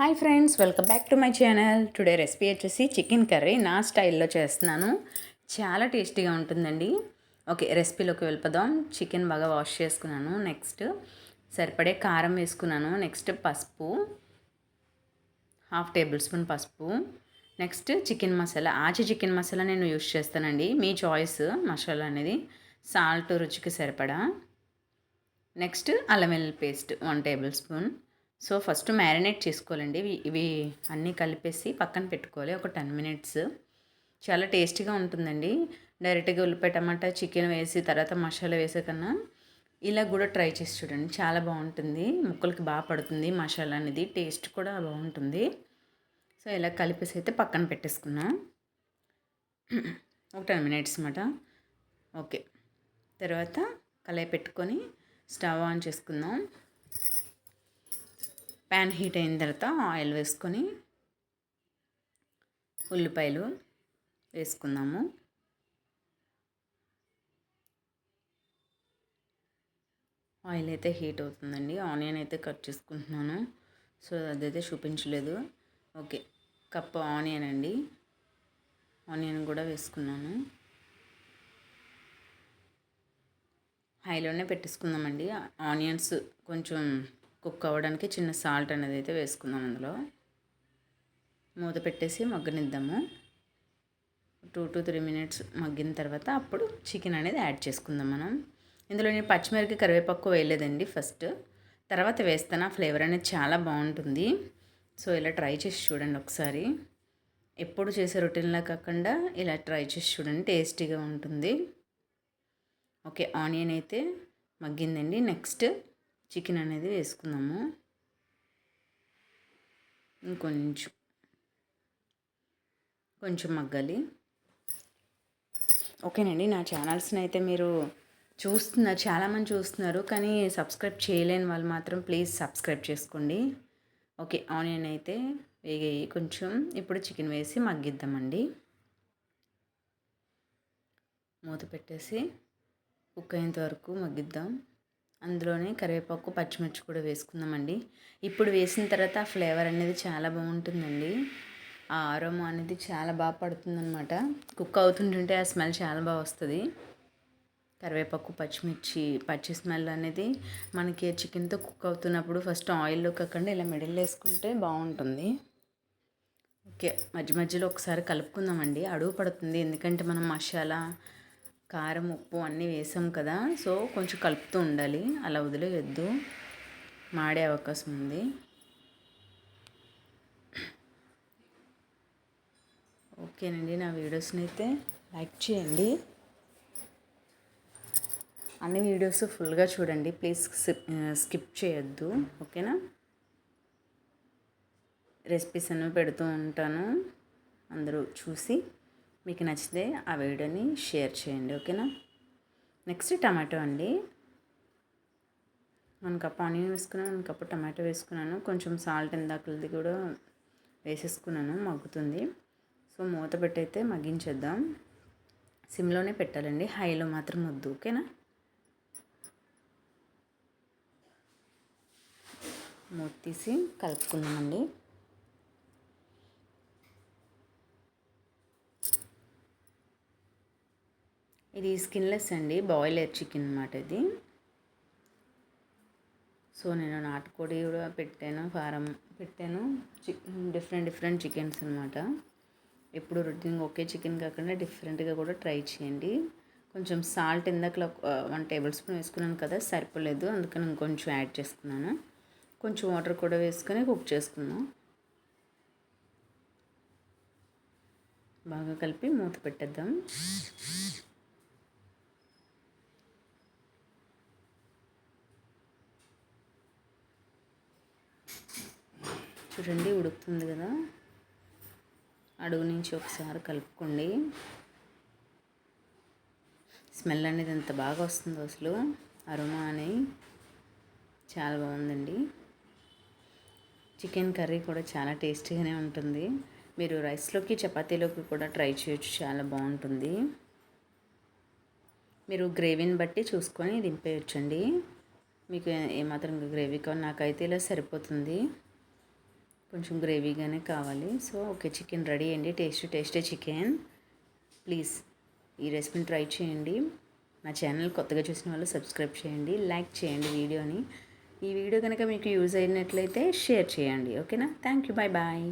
Hi friends welcome back to my channel. Today recipe వచ్చేసి chicken curry. నా స్టైల్లో చేస్తున్నాను. చాలా టేస్టీగా ఉంటుందండి. ఓకే రెసిపీలోకి వెళ్ళిపోదాం. చికెన్ బాగా వాష్ చేసుకున్నాను. నెక్స్ట్ సరిపడే కారం వేసుకున్నాను. నెక్స్ట్ పసుపు హాఫ్ టేబుల్ స్పూన్ పసుపు. Next chicken masala. Aachi chicken masala నేను యూస్ చేస్తానండి. మీ చాయిస్ మసాలా అనేది. సాల్ట్ రుచికి సరిపడా. నెక్స్ట్ అల్లం వెల్లుల్లి paste one tablespoon. So first marinate చేసుకోవాలండి. ఇవి ఇవి అన్నీ కలిపేసి పక్కన పెట్టుకోవాలి. ఒక టెన్ మినిట్స్. చాలా టేస్టీగా ఉంటుందండి. డైరెక్ట్గా ఉల్లిపాయ టమాటా చికెన్ వేసి తర్వాత మసాలా వేసే కన్నా ఇలా కూడా ట్రై చేసి చూడండి. చాలా బాగుంటుంది. ముక్కలకి బాగా పడుతుంది మసాలా అనేది. టేస్ట్ కూడా బాగుంటుంది. సో ఇలా కలిపేసి అయితే పక్కన పెట్టేసుకున్నాం. ఒక టెన్ మినిట్స్ అన్నమాట. ఓకే. తర్వాత కళాయి పెట్టుకొని స్టవ్ ఆన్ చేసుకుందాం. ప్యాన్ హీట్ అయిన తర్వాత ఆయిల్ వేసుకొని ఉల్లిపాయలు వేసుకుందాము. ఆయిల్ అయితే హీట్ అవుతుందండి. ఆనియన్ అయితే కట్ చేసుకుంటున్నాను. సో అదైతే చూపించలేదు. ఓకే కప్ ఆనియన్ అండి. ఆనియన్ కూడా వేసుకున్నాను. హైలోనే పెట్టేసుకుందామండి. ఆనియన్స్ కొంచెం కుక్ అవ్వడానికి చిన్న సాల్ట్ అనేది అయితే వేసుకుందాం అందులో. మూత పెట్టేసి మగ్గనిద్దాము. టూ టు త్రీ మినిట్స్ మగ్గిన తర్వాత అప్పుడు చికెన్ అనేది యాడ్ చేసుకుందాం మనం. ఇందులో నేను పచ్చిమిరపకాయ కరివేపాకు వేయలేదండి ఫస్ట్. తర్వాత వేస్తాను. ఆ ఫ్లేవర్ అనేది చాలా బాగుంటుంది. సో ఇలా ట్రై చేసి చూడండి ఒకసారి. ఎప్పుడు చేసే రొటీన్లా కాకుండా ఇలా ట్రై చేసి చూడండి. టేస్టీగా ఉంటుంది. ఓకే ఆనియన్ అయితే మగ్గిందండి. నెక్స్ట్ చికెన్ అనేది వేసుకుందాము. ఇంకొంచెం కొంచెం మగ్గాలి. ఓకేనండి నా ఛానల్స్ని అయితే మీరు చూస్తున్నారు చాలామంది చూస్తున్నారు కానీ సబ్స్క్రైబ్ చేయలేని వాళ్ళు మాత్రం ప్లీజ్ సబ్స్క్రైబ్ చేసుకోండి. ఓకే ఆనియన్ అయితే వేగాయి కొంచెం. ఇప్పుడు చికెన్ వేసి మగ్గిద్దామండి. మూత పెట్టేసి కుక్ అయ్యేంత వరకు మగ్గిద్దాం. అందులోనే కరివేపాకు పచ్చిమిర్చి కూడా వేసుకుందామండి. ఇప్పుడు వేసిన తర్వాత ఆ ఫ్లేవర్ అనేది చాలా బాగుంటుందండి. ఆ ఆరోమా అనేది చాలా బాగా పడుతుందనమాట కుక్ అవుతుంటుంటే ఆ స్మెల్ చాలా బాగా వస్తుంది. కరివేపాకు పచ్చిమిర్చి పచ్చి స్మెల్ అనేది మనకి చికెన్తో కుక్ అవుతున్నప్పుడు ఫస్ట్ ఆయిల్లో కాకుండా ఇలా మిడిల్ వేసుకుంటే బాగుంటుంది. ఓకే మధ్య మధ్యలో ఒకసారి కలుపుకుందామండి. అడుగు పడుతుంది. ఎందుకంటే మనం మసాలా కారం ఉప్పు అన్నీ వేసాం కదా సో కొంచెం కలుపుతూ ఉండాలి. అలా వదిలేయద్దు. మాడే అవకాశం ఉంది. ఓకేనండి నా వీడియోస్ని అయితే లైక్ చేయండి. అన్ని వీడియోస్ ఫుల్గా చూడండి. ప్లీజ్ స్కిప్ చేయొద్దు. ఓకేనా? రెసిపీస్ అన్నీ పెడుతూ ఉంటాను. అందరూ చూసి మీకు నచ్చితే ఆ వీడియోని షేర్ చేయండి ఓకేనా? నెక్స్ట్ టమాటో అండి. వన్ కప్ ఆనియన్ వేసుకున్నాను వన్ కప్ టమాటో వేసుకున్నాను. కొంచెం సాల్ట్ ఇందాకలది కూడా వేసేసుకున్నాను మగ్గుతుంది. సో మూత పెట్టయితే మగ్గించేద్దాం. సిమ్లోనే పెట్టాలండి హైలో మాత్రం వద్దు ఓకేనా? మూత తీసి కలుపుకుందామండి. ఇది స్కిన్లెస్ అండి బాయిలర్ చికెన్ అనమాట ఇది. సో నేను నాటుకోడి కూడా పెట్టాను ఫారం పెట్టాను డిఫరెంట్ డిఫరెంట్ చికెన్స్ అనమాట ఎప్పుడు రొటీన్ ఒకే చికెన్ కాకుండా డిఫరెంట్గా కూడా ట్రై చేయండి. కొంచెం సాల్ట్ ఇందాక వన్ టేబుల్ స్పూన్ వేసుకున్నాను కదా సరిపోలేదు అందుకని ఇంకొంచెం యాడ్ చేసుకున్నాను. కొంచెం వాటర్ కూడా వేసుకొని కుక్ చేసుకుందాం. బాగా కలిపి మూత పెట్టేద్దాం. చూడండి ఉడుకుతుంది కదా. అడుగు నుంచి ఒకసారి కలుపుకోండి. స్మెల్ అనేది ఎంత బాగా వస్తుందో అసలు. అరుమా అని చాలా బాగుందండి. చికెన్ కర్రీ కూడా చాలా టేస్టీగానే ఉంటుంది. మీరు రైస్లోకి చపాతీలోకి కూడా ట్రై చేయొచ్చు చాలా బాగుంటుంది. మీరు గ్రేవీని బట్టి చూసుకొని దింపేయచ్చండి. మీకు ఏమాత్రం గ్రేవీ కావాలి నాకైతే ఇలా సరిపోతుంది. కొంచెం గ్రేవీగానే కావాలి. సో ఓకే చికెన్ రెడీ అండి టేస్ట్ టేస్టే చికెన్. ప్లీజ్ ఈ రెసిపీని ట్రై చేయండి. నా ఛానల్ కొత్తగా చూసిన వాళ్ళు సబ్స్క్రైబ్ చేయండి లైక్ చేయండి వీడియోని. ఈ వీడియో కనుక మీకు యూజ్ అయినట్లయితే షేర్ చేయండి ఓకేనా? Thank you bye bye